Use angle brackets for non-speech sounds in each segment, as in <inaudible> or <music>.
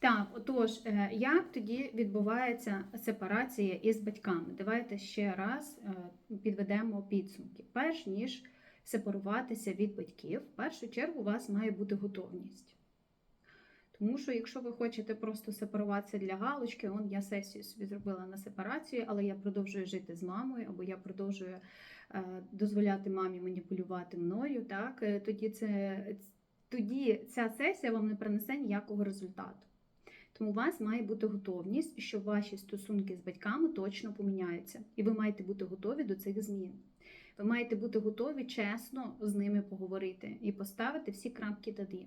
Так, отож, е, як тоді відбувається сепарація із батьками? Давайте ще раз е, підведемо підсумки. Перш ніж сепаруватися від батьків, в першу чергу у вас має бути готовність. Тому що, якщо ви хочете просто сепаруватися для галочки, он я сесію собі зробила на сепарацію, але я продовжую жити з мамою, або я продовжую е, дозволяти мамі маніпулювати мною, так тоді це тоді ця сесія вам не принесе ніякого результату. Тому у вас має бути готовність, що ваші стосунки з батьками точно поміняються, і ви маєте бути готові до цих змін. Ви маєте бути готові чесно з ними поговорити і поставити всі крапки «і».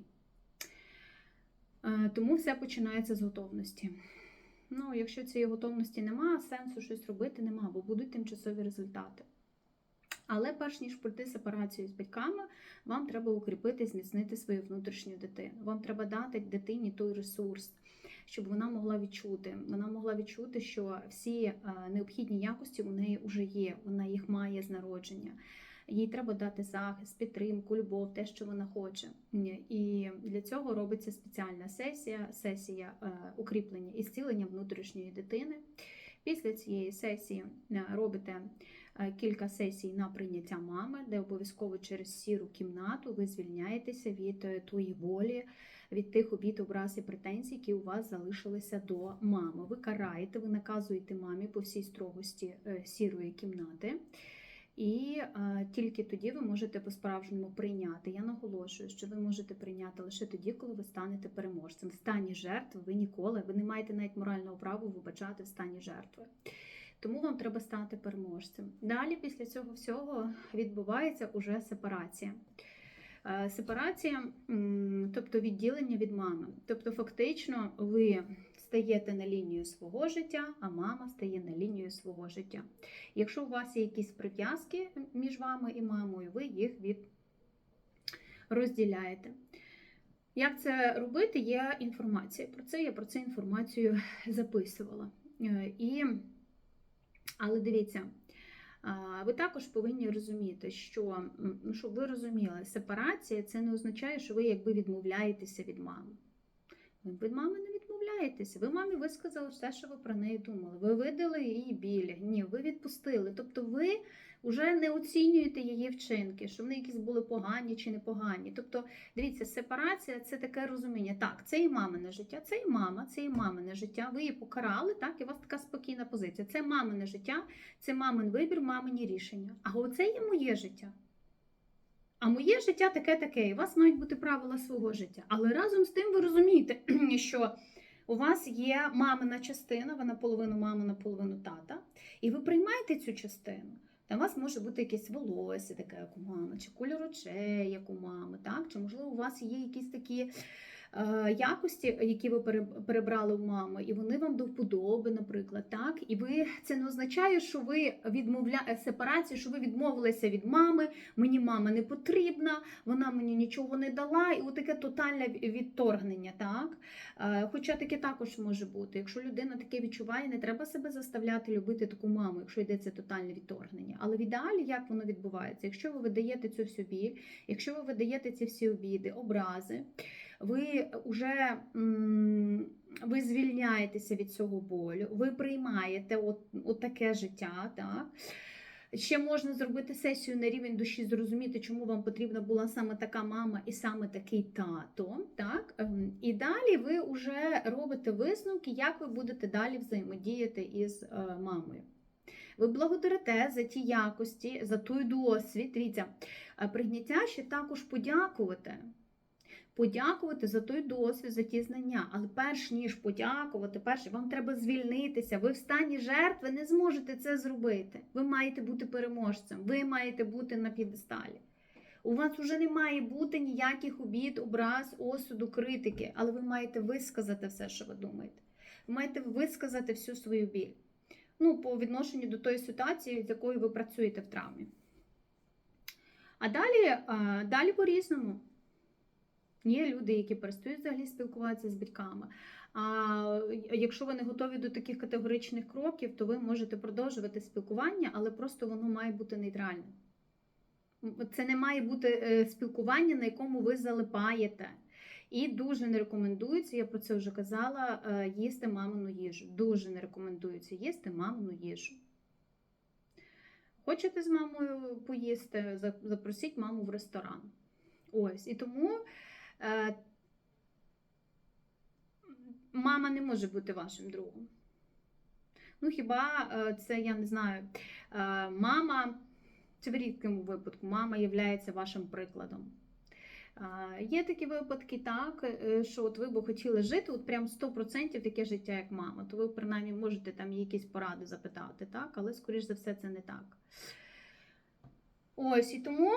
Е, Тому все починається з готовності. Ну, якщо цієї готовності немає, сенсу щось робити нема, бо будуть тимчасові результати. Але перш ніж пройти сепарацію з батьками, вам треба укріпити, зміцнити свою внутрішню дитину. Вам треба дати дитині той ресурс, щоб вона могла відчути. Вона могла відчути, що всі е, необхідні якості у неї вже є, вона їх має з народження. Їй треба дати захист, підтримку, любов, те, що вона хоче. І для цього робиться спеціальна сесія, сесія е, укріплення і зцілення внутрішньої дитини. Після цієї сесії е, робите кілька сесій на прийняття мами, де обов'язково через сіру кімнату ви звільняєтеся від тої волі, від тих обід, образ і претензій, які у вас залишилися до мами. Ви караєте, ви наказуєте мамі по всій строгості е, сірої кімнати. І е, тільки тоді ви можете по-справжньому прийняти. Я наголошую, що ви можете прийняти лише тоді, коли ви станете переможцем. В стані жертви ви ніколи, ви не маєте навіть морального права вибачати в стані жертви. Тому вам треба стати переможцем. Далі, після цього всього, відбувається уже сепарація. Е, Сепарація, тобто відділення від мами. Тобто, фактично, ви стаєте на лінію свого життя, а мама стає на лінію свого життя. Якщо у вас є якісь прив'язки між вами і мамою, ви їх від... розділяєте. Як це робити, є інформація. Про це я про це інформацію записувала. Е, І... Але дивіться, ви також повинні розуміти, що ну, щоб ви розуміли, сепарація це не означає, що ви якби відмовляєтеся від мами. Ви мами не відмовляєтеся. Ви мамі висказали все, що ви про неї думали. Ви видали її біль, гнів, ви відпустили. Тобто ви вже не оцінюєте її вчинки, що вони якісь були погані чи непогані. Тобто, дивіться, сепарація це таке розуміння. Так, це і мамине життя, це і мама, це і мамине життя. Ви її покарали, так, і у вас така спокійна позиція. Це мамине життя, це мамин вибір, мамині рішення. А оце є моє життя. А моє життя таке-таке, і у вас мають бути правила свого життя. Але разом з тим ви розумієте, що у вас є мамина частина, вона половину мами, наполовину тата, і ви приймаєте цю частину. Там у вас може бути якесь волосся, таке, як у мами, чи кольор очей, як у мами, так? чи можливо у вас є якісь такі якості, які ви пере- перебрали у мами, і вони вам до вподоби, наприклад, так? І ви це не означає, що ви відмовля... сепарацію, що ви відмовилися від мами, мені мама не потрібна, вона мені нічого не дала, і отаке тотальне відторгнення, так? Е, Хоча таке також може бути. Якщо людина таке відчуває, не треба себе заставляти любити таку маму, якщо йдеться тотальне відторгнення. Але в ідеалі як воно відбувається? Якщо ви видаєте цю всю біль, якщо ви видаєте ці всі обіди, образи, ви вже ви звільняєтеся від цього болю, ви приймаєте от, от таке життя. Так? Ще можна зробити сесію на рівень душі, зрозуміти, чому вам потрібна була саме така мама і саме такий тато. Так? Ем, І далі ви вже робите висновки, як ви будете далі взаємодіяти із е, мамою. Ви благодарите за ті якості, за той досвід. Дивіться, е, прийняття ще також подякувати. Подякувати за той досвід, за ті знання. Але перш ніж подякувати, перш вам треба звільнитися. Ви в стані жертви не зможете це зробити. Ви маєте бути переможцем, ви маєте бути на п'єдесталі. У вас вже не має бути ніяких обід, образ, осуду, критики, але ви маєте висказати все, що ви думаєте. Ви маєте висказати всю свою біль. Ну, по відношенню до тої ситуації, з якою ви працюєте в травмі. А далі, далі по-різному. Є люди, які перестають взагалі спілкуватися з батьками. А якщо ви не готові до таких категоричних кроків, то ви можете продовжувати спілкування, але просто воно має бути нейтральним. Це не має бути е, спілкування, на якому ви залипаєте. І дуже не рекомендується, я про це вже казала, е, їсти мамину їжу. Дуже не рекомендується їсти мамину їжу. Хочете з мамою поїсти, запросіть маму в ресторан. Ось. І тому е, мама не може бути вашим другом. Ну, хіба е, це, я не знаю, е, мама, це в рідкому випадку, мама є вашим прикладом. Є такі випадки, так, е, що от ви б хотіли жити, от прям 100% таке життя, як мама, то ви принаймні можете там якісь поради запитати, так, але, скоріш за все, це не так. Ось і тому.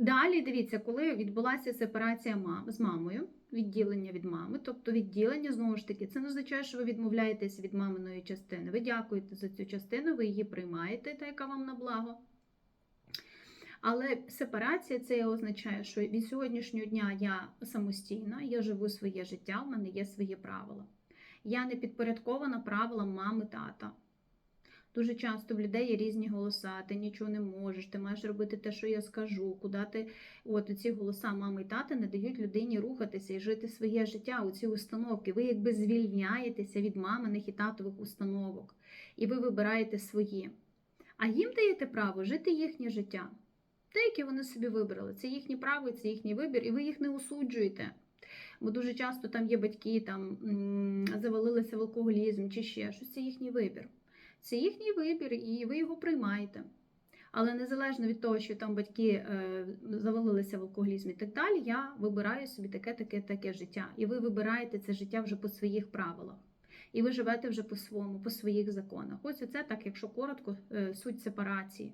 Далі дивіться, коли відбулася сепарація мам, з мамою, відділення від мами, тобто відділення, знову ж таки, це не означає, що ви відмовляєтеся від маминої частини. Ви дякуєте за цю частину, ви її приймаєте, та яка вам на благо. Але сепарація це означає, що від сьогоднішнього дня я самостійна, я живу своє життя, в мене є свої правила. Я не підпорядкована правилам мами, тата. Дуже часто в людей є різні голоса, ти нічого не можеш, ти маєш робити те, що я скажу, куди ти. От ці голоса мами і тата не дають людині рухатися і жити своє життя, у ці установки. Ви якби звільняєтеся від маминих і татових установок, і ви вибираєте свої. А їм даєте право жити їхнє життя. Те, яке вони собі вибрали. Це їхнє право, це їхній вибір, і ви їх не осуджуєте. Бо дуже часто там є батьки, там завалилися в алкоголізм чи ще щось. Це їхній вибір. Це їхній вибір, і ви його приймаєте. Але незалежно від того, що там батьки е, завалилися в алкоголізм і так далі, я вибираю собі таке, таке, таке життя. І ви вибираєте це життя вже по своїх правилах. І ви живете вже по-своєму, по своїх законах. Ось оце так, якщо коротко, е, суть сепарації.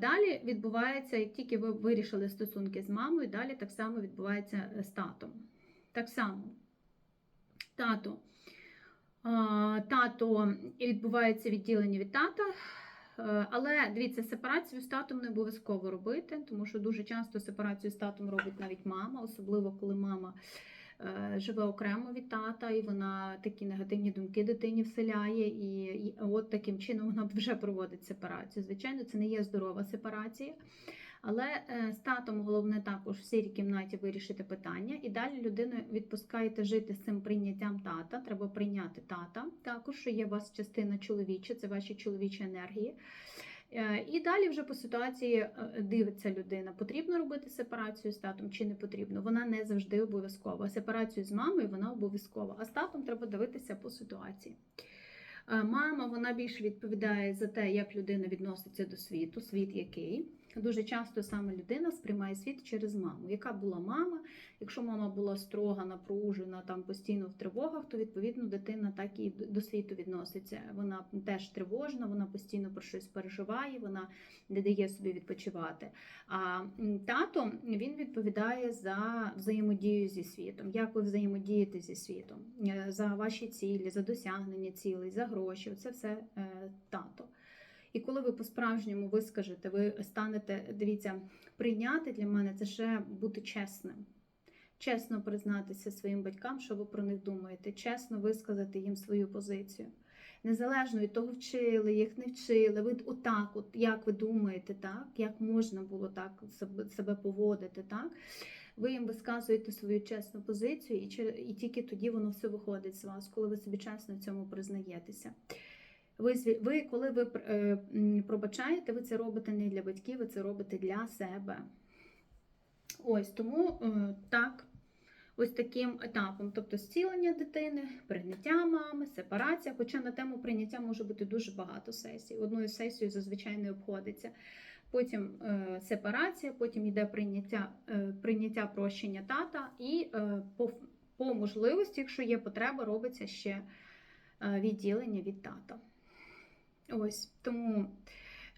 Далі відбувається, як тільки ви вирішили стосунки з мамою, далі так само відбувається е, з татом. Так само, тато. Тато відбувається відділення від тата. Е, Але дивіться, сепарацію з татом не обов'язково робити, тому що дуже часто сепарацію з татом робить навіть мама, особливо коли мама е, живе окремо від тата, і вона такі негативні думки дитині вселяє, і от таким чином вона вже проводить сепарацію. Звичайно, це не є здорова сепарація. Але е, з татом головне також в сірій кімнаті вирішити питання, і далі людину відпускаєте жити з цим прийняттям тата. Треба прийняти тата. Також що є у вас частина чоловіча, це ваші чоловічі енергії. Е, І далі вже по ситуації е, дивиться людина, потрібно робити сепарацію з татом чи не потрібно. Вона не завжди обов'язкова. Сепарацію з мамою вона обов'язкова, а з татом треба дивитися по ситуації. Мама вона більше відповідає за те, як людина відноситься до світу, світ який. Дуже часто саме людина сприймає світ через маму. Яка була мама? Якщо мама була строга, напружена, там постійно в тривогах, то відповідно дитина так і до світу відноситься. Вона теж тривожна, вона постійно про щось переживає, вона не дає собі відпочивати. А тато він відповідає за взаємодію зі світом. Як ви взаємодієте зі світом, Е, за ваші цілі, за досягнення цілей, за гроші. Це все е, тато. І коли ви по-справжньому вискажете, ви станете, дивіться, прийняти для мене це ще бути чесним. Чесно признатися своїм батькам, що ви про них думаєте, чесно висказати їм свою позицію. Незалежно від того, вчили їх, не вчили. Ви отак, от як ви думаєте, так? Як можна було так себе- поводити, так? Ви їм висказуєте свою чесну позицію, і, і тільки тоді воно все виходить з вас, коли ви собі чесно в цьому признаєтеся. Ви, ви коли ви е, пробачаєте, ви це робите не для батьків, ви це робите для себе. Ось тому е, так, ось таким етапом, тобто зцілення дитини, прийняття мами, сепарація. Хоча на тему прийняття може бути дуже багато сесій. Одною сесією зазвичай не обходиться. Потім е, сепарація, потім йде прийняття, е, прийняття прощення тата, і е, по, по можливості, якщо є потреба, робиться ще е, відділення від тата. Ось тому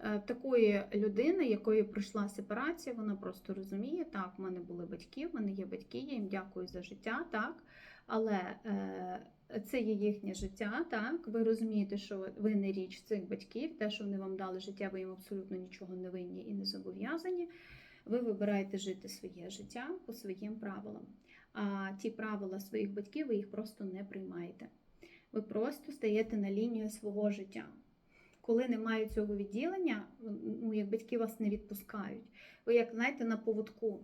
е, такої людини, якої пройшла сепарація, вона просто розуміє, так, в мене були батьки, в мене є батьки, я їм дякую за життя, так. Але е, це є їхнє життя, так. Ви розумієте, що ви не річ цих батьків, те, що вони вам дали життя, ви їм абсолютно нічого не винні і не зобов'язані. Ви вибираєте жити своє життя по своїм правилам. А ті правила своїх батьків ви їх просто не приймаєте. Ви просто стаєте на лінію свого життя. Коли немає цього відділення, ну, як батьки вас не відпускають. Ви, як знаєте, на поводку.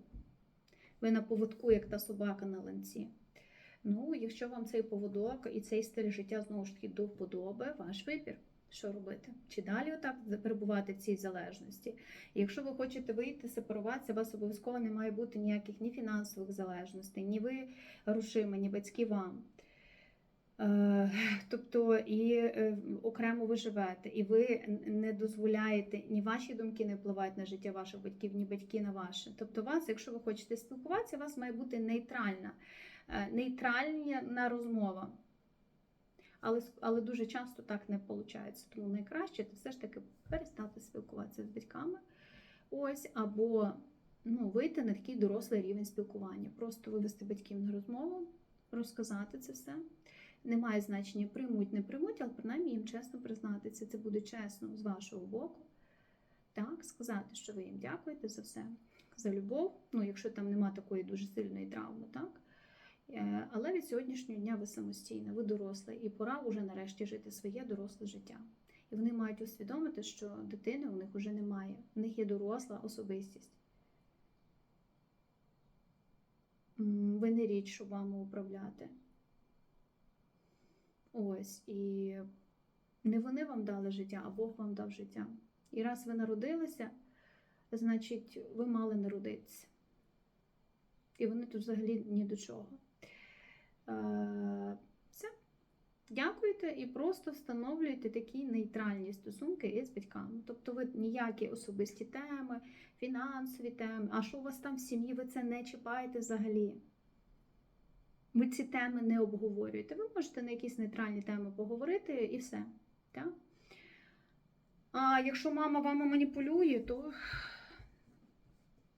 Ви на поводку, як та собака на ланці. Ну, якщо вам цей поводок і цей стиль життя знову ж таки до вподоби, ваш вибір. Що робити? Чи далі отак перебувати в цій залежності? І якщо ви хочете вийти, сепаруватися, у вас обов'язково не має бути ніяких ні фінансових залежностей, ні ви грошима, ні батьки вам. Е, <laughs> Тобто і е, окремо ви живете, і ви не дозволяєте, ні ваші думки не впливають на життя ваших батьків, ні батьки на ваше. Тобто, вас, якщо ви хочете спілкуватися, у вас має бути нейтральна, е, нейтральна розмова. Але, але дуже часто так не виходить. Тому найкраще це все ж таки перестати спілкуватися з батьками. Ось, або ну, вийти на такий дорослий рівень спілкування. Просто вивести батьків на розмову, розказати це все. Немає значення, приймуть, не приймуть, але принаймні їм чесно признатися. Це буде чесно з вашого боку. Так, сказати, що ви їм дякуєте за все, за любов. Ну, якщо там нема такої дуже сильної травми, так? Е, Але від сьогоднішнього дня ви самостійна, ви доросла, і пора вже нарешті жити своє доросле життя. І вони мають усвідомити, що дитини у них вже немає. У них є доросла особистість. Ви не річ, щоб вами управляти. Ось, і не вони вам дали життя, а Бог вам дав життя. І раз ви народилися, значить, ви мали народитися. І вони тут взагалі ні до чого. Е, Все. Дякуйте і просто встановлюйте такі нейтральні стосунки із батьками. Тобто ви ніякі особисті теми, фінансові теми, а що у вас там в сім'ї, ви це не чіпаєте взагалі. Ви ці теми не обговорюєте. Ви можете на якісь нейтральні теми поговорити і все. Так? А якщо мама вами маніпулює, то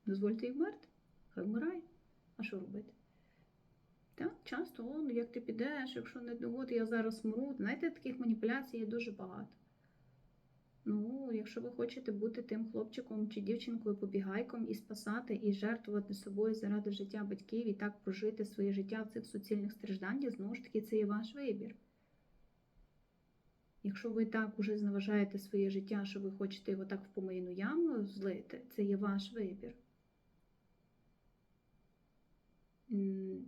дозвольте їй вмерти. Хай вмирає. А що робити? Так, часто, як ти підеш, якщо не от я зараз вмру. Знаєте, таких маніпуляцій є дуже багато. Ну, якщо ви хочете бути тим хлопчиком чи дівчинкою, побігайком і спасати, і жертвувати собою заради життя батьків, і так прожити своє життя в цих суцільних стражданнях, знову ж таки, це є ваш вибір. Якщо ви так уже зневажаєте своє життя, що ви хочете його так в помийну яму злити, це є ваш вибір.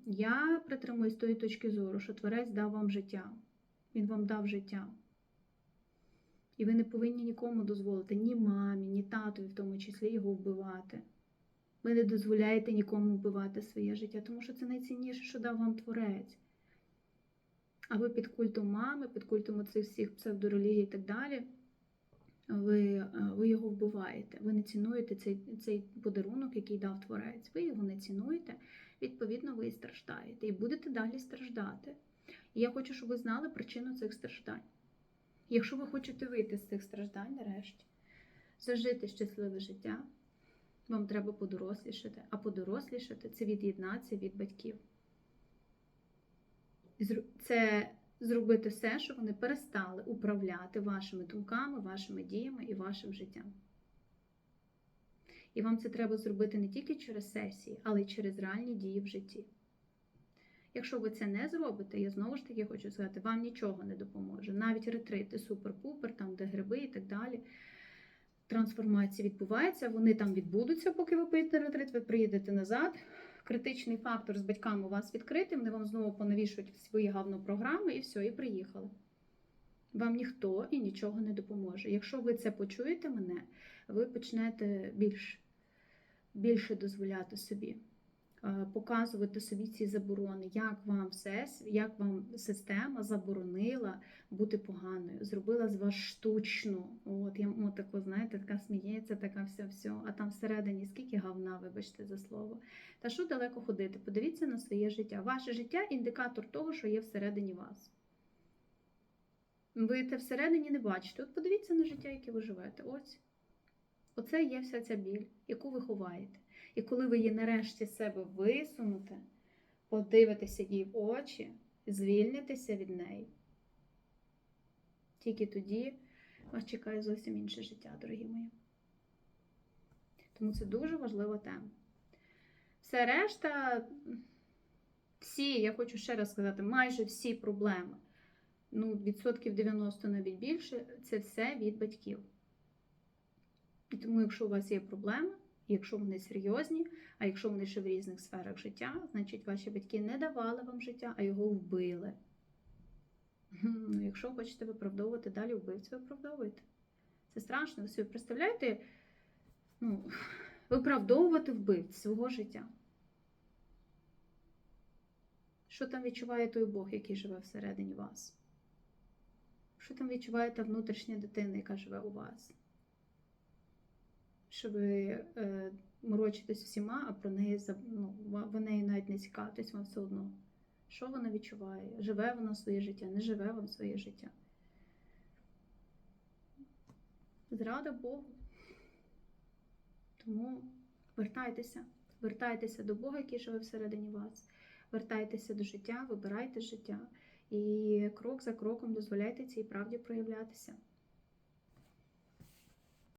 Я притримуюсь тої точки зору, що Творець дав вам життя. Він вам дав життя. І ви не повинні нікому дозволити, ні мамі, ні татові, в тому числі його вбивати. Ви не дозволяєте нікому вбивати своє життя, тому що це найцінніше, що дав вам творець. А ви під культом мами, під культом цих всіх псевдорелігій і так далі, ви, е, ви його вбиваєте. Ви не цінуєте цей, цей подарунок, який дав творець. Ви його не цінуєте, відповідно, ви і страждаєте. І будете далі страждати. І я хочу, щоб ви знали причину цих страждань. Якщо ви хочете вийти з цих страждань нарешті, зажити щасливе життя, вам треба подорослішати. А подорослішати це від'єднатися від батьків. Це зробити все, щоб вони перестали управляти вашими думками, вашими діями і вашим життям. І вам це треба зробити не тільки через сесії, але й через реальні дії в житті. Якщо ви це не зробите, я знову ж таки хочу сказати, вам нічого не допоможе. Навіть ретрити супер-пупер, там де гриби і так далі. Трансформація відбувається, вони там відбудуться, поки ви поїдете на ретрит, ви приїдете назад. Критичний фактор з батьками у вас відкритий, вони вам знову понавішують свої гавнопрограми і все, і приїхали. Вам ніхто і нічого не допоможе. Якщо ви це почуєте мене, ви почнете більш, більше дозволяти собі показувати собі ці заборони, як вам все, як вам система заборонила бути поганою, зробила з вас штучну. От я от тако, знаєте, така сміється, така все, все. А там всередині скільки гавна, вибачте за слово. Та що далеко ходити? Подивіться на своє життя. Ваше життя індикатор того, що є всередині вас. Ви те всередині не бачите. От подивіться на життя, яке ви живете. Ось. Оце є вся ця біль, яку ви ховаєте. І коли ви її нарешті себе висунете, подивитеся їй в очі, звільнитеся від неї, тільки тоді вас чекає зовсім інше життя, дорогі мої. Тому це дуже важлива тема. Все решта, всі, я хочу ще раз сказати, майже всі проблеми, ну, відсотків 90 навіть більше, це все від батьків. І тому, якщо у вас є проблеми, Якщо вони серйозні, а якщо вони ще в різних сферах життя, значить ваші батьки не давали вам життя, а його вбили. Ну, якщо хочете виправдовувати далі вбивцю, виправдовуйте. Це страшно. Ви собі представляєте, ну, виправдовувати вбивць свого життя. Що там відчуває той Бог, який живе всередині вас? Що там відчуває та внутрішня дитина, яка живе у вас? Що ви е, морочитесь всіма, а про неї ну, ви нею навіть не цікавитесь вам все одно. Що вона відчуває? Живе вона своє життя, не живе вам своє життя. Зрада Богу. Тому вертайтеся, вертайтеся до Бога, який живе всередині вас. Вертайтеся до життя, вибирайте життя і крок за кроком дозволяйте цій правді проявлятися.